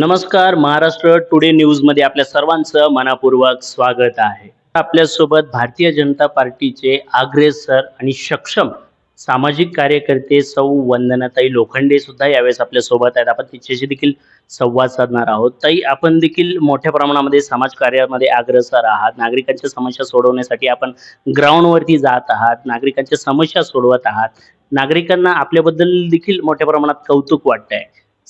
नमस्कार महाराष्ट्र टुडे न्यूजमध्ये आपल्या सर्वांचं मनापूर्वक स्वागत आहे. आपल्यासोबत भारतीय जनता पार्टीचे अग्रेसर आणि सक्षम सामाजिक कार्यकर्ते सौ वंदनाताई लोखंडे सुद्धा यावेळेस आपल्यासोबत आहेत. आपण तिच्याशी देखील संवाद साधणार आहोत. ताई आपण देखील मोठ्या प्रमाणामध्ये समाज कार्यामध्ये अग्रसर आहात. नागरिकांच्या समस्या सोडवण्यासाठी आपण ग्राउंडवरती जात आहात. नागरिकांच्या समस्या सोडवत आहात. नागरिकांना आपल्याबद्दल देखील मोठ्या प्रमाणात कौतुक वाटतंय.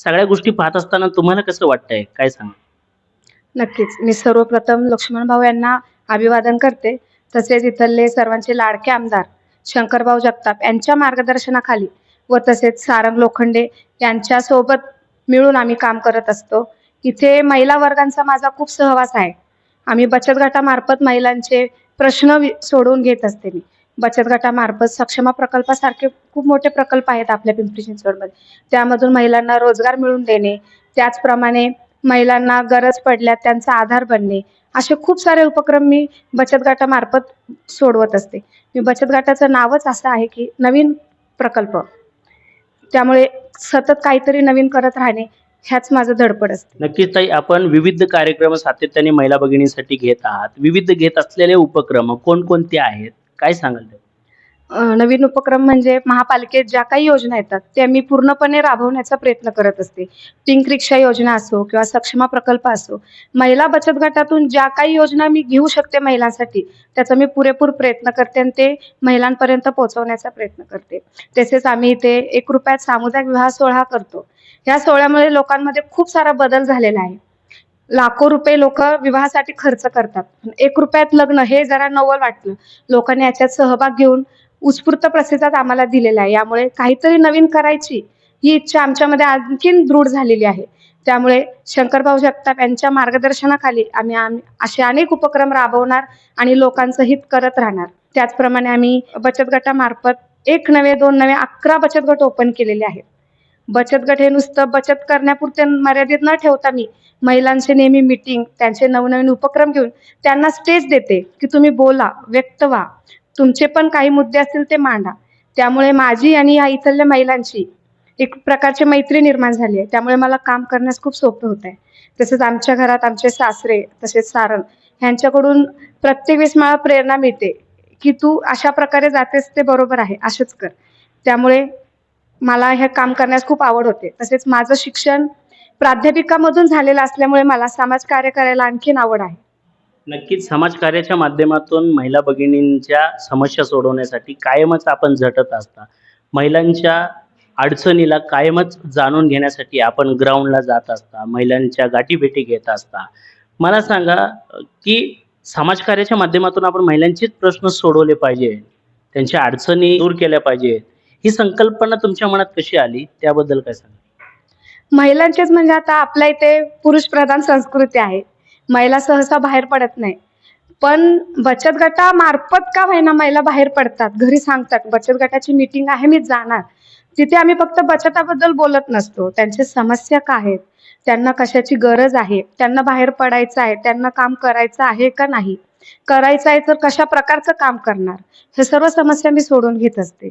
सगळ्या गोष्टी पाहत असताना तुम्हाला कसं वाटतंय? काय सांगा नक्कीच. मी सर्वप्रथम लक्ष्मण भाऊ यांना अभिवादन करते. तसेच इथले सर्वांचे लाडके आमदार शंकरभाऊ जगताप यांच्या मार्गदर्शनाखाली व तसेच सारंग लोखंडे यांच्यासोबत मिळून आम्ही काम करत असतो. इथे महिला वर्गांचा माझा खूप सहवास आहे. आम्ही बचत गटामार्फत महिलांचे प्रश्न वि- सोडवून घेत असते मी. बचत गटामार्फत सक्षमा प्रकल्पासारखे खूप मोठे प्रकल्प आहेत आपल्या पिंपरी चिंचवडमध्ये. त्यामधून महिलांना रोजगार मिळवून देणे त्याचप्रमाणे महिलांना गरज पडल्यास त्यांचा आधार बनणे असे खूप सारे उपक्रम मी बचत गटामार्फत सोडवत असते. मी बचत गटाचं नावच असं आहे की नवीन प्रकल्प. त्यामुळे सतत काहीतरी नवीन करत राहणे ह्याच माझं धडपड असते. नक्कीच ताई आपण विविध कार्यक्रम सातत्याने महिला भगिनीसाठी घेत आहात. विविध घेत असलेले उपक्रम कोणकोणते आहेत? काय सांगाल ते? अं, नवीन उपक्रम म्हणजे महापालिकेत ज्या काही योजना येतात त्या मी पूर्णपणे राबवण्याचा प्रयत्न करत असते. पिंक रिक्षा योजना असो किंवा सक्षमा प्रकल्प असो महिला बचत गटातून ज्या काही योजना मी घेऊ शकते महिलांसाठी त्याचा मी पुरेपूर प्रयत्न करते आणि ते महिलांपर्यंत पोहोचवण्याचा प्रयत्न करते. तसेच आम्ही इथे एक रुपयात सामुदायिक विवाह सोहळा करतो. या सोहळ्यामुळे लोकांमध्ये खूप सारा बदल झालेला आहे. लाखो रुपये लोक विवाहासाठी खर्च करतात. पण एक रुपयात लग्न हे जरा नवल वाटलं. लोकांनी याच्यात सहभाग घेऊन उत्स्फूर्त प्रतिसाद आम्हाला दिलेला आहे. यामुळे काहीतरी नवीन करायची ही इच्छा आमच्यामध्ये आणखीन दृढ झालेली आहे. त्यामुळे शंकरभाऊ जगताप यांच्या मार्गदर्शनाखाली आम्ही आम्ही असे अनेक उपक्रम राबवणार आणि लोकांचं हित करत राहणार. त्याचप्रमाणे आम्ही बचत गटामार्फत एक नवे दोन नवे अकरा बचत गट ओपन केलेले आहेत. बचत गट हे नुसतं बचत करण्यापुरते मर्यादित न ठेवता मी महिलांचे नेहमी मीटिंग त्यांचे नवनवीन उपक्रम घेऊन त्यांना स्टेज देते की तुम्ही बोला व्यक्त व्हा. तुमचे पण काही मुद्दे असतील ते मांडा. त्यामुळे माझी आणि या इथल्या महिलांची एक प्रकारची मैत्री निर्माण झाली आहे. त्यामुळे मला काम करण्यास खूप सोपं होत आहे. तसेच आमच्या घरात आमचे सासरे तसेच सारण ह्यांच्याकडून प्रत्येक वेळेस मला प्रेरणा मिळते की तू अशा प्रकारे जातेस ते बरोबर आहे असंच कर. त्यामुळे मला हे काम करण्यास खूप आवड होते. तसेच माझं शिक्षण प्राध्यापिकामधून झालेलं असल्यामुळे मला समाजकार्य करायला आणखीन आवड आहे. नक्कीच समाज कार्याच्या माध्यमातून महिला भगिनींच्या समस्या सोडवण्यासाठी कायमच आपण झटत असता. महिलांच्या अडचणीला कायमच जाणून घेण्यासाठी आपण ग्राउंडला जात असता. महिलांच्या गाठीभेटी घेत असता. मला सांगा की समाजकार्याच्या माध्यमातून आपण महिलांचेच प्रश्न सोडवले पाहिजे त्यांच्या अडचणी दूर केल्या पाहिजेत. ही संकल्पना तुमच्या मनात कशी आली? त्याबद्दल काय सांगा महिलांचेच म्हणजे आता आपल्या इथे पुरुष प्रधान संस्कृती आहे. महिला सहसा बाहेर पडत नाही. पण बचत गटामार्फत का होईना महिला बाहेर पडतात? घरी सांगतात बचत गटाची मीटिंग आहे मी जाणार. तिथे आम्ही फक्त बचताबद्दल बोलत नसतो. त्यांच्या समस्या काय आहेत? त्यांना कशाची गरज आहे? त्यांना बाहेर पडायचं आहे? त्यांना काम करायचं आहे का नाही? करायचं आहे तर कशा प्रकारचं काम करणार? हे सर्व समस्या मी सोडून घेत असते.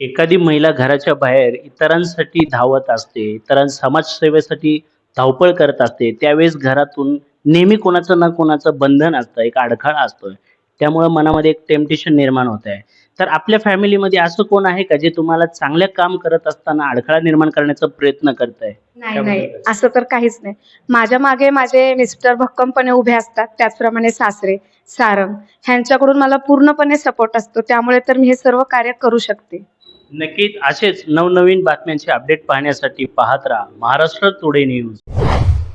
एखादी महिला घराच्या बाहेर इतरांसाठी धावत असते इतरां समाजसेवेसाठी धावपळ करत असते त्यावेळेस घरातून नेहमी कोणाचं ना कोणाचं बंधन असतं एक अडथळा असतोय. त्यामुळे मनामध्ये एक टेम्पटेशन निर्माण होत आहे तर आपल्या फॅमिलीमध्ये असं कोण आहे का जे तुम्हाला चांगलं काम करत असताना अडथळा निर्माण करण्याचा प्रयत्न करत आहे नाही नाही. असं तर काहीच नाही. माझ्या मागे माझे मिस्टर भक्कमपणे उभे असतात त्याचप्रमाणे सासरे सारंग. ह्यांच्याकडून मला पूर्णपणे सपोर्ट असतो. त्यामुळे तर मी हे सर्व कार्य करू शकते. नक्कीच असेच नवनवीन बातम्यांचे अपडेट पाहण्यासाठी पाहत राहा महाराष्ट्र टुडे न्यूज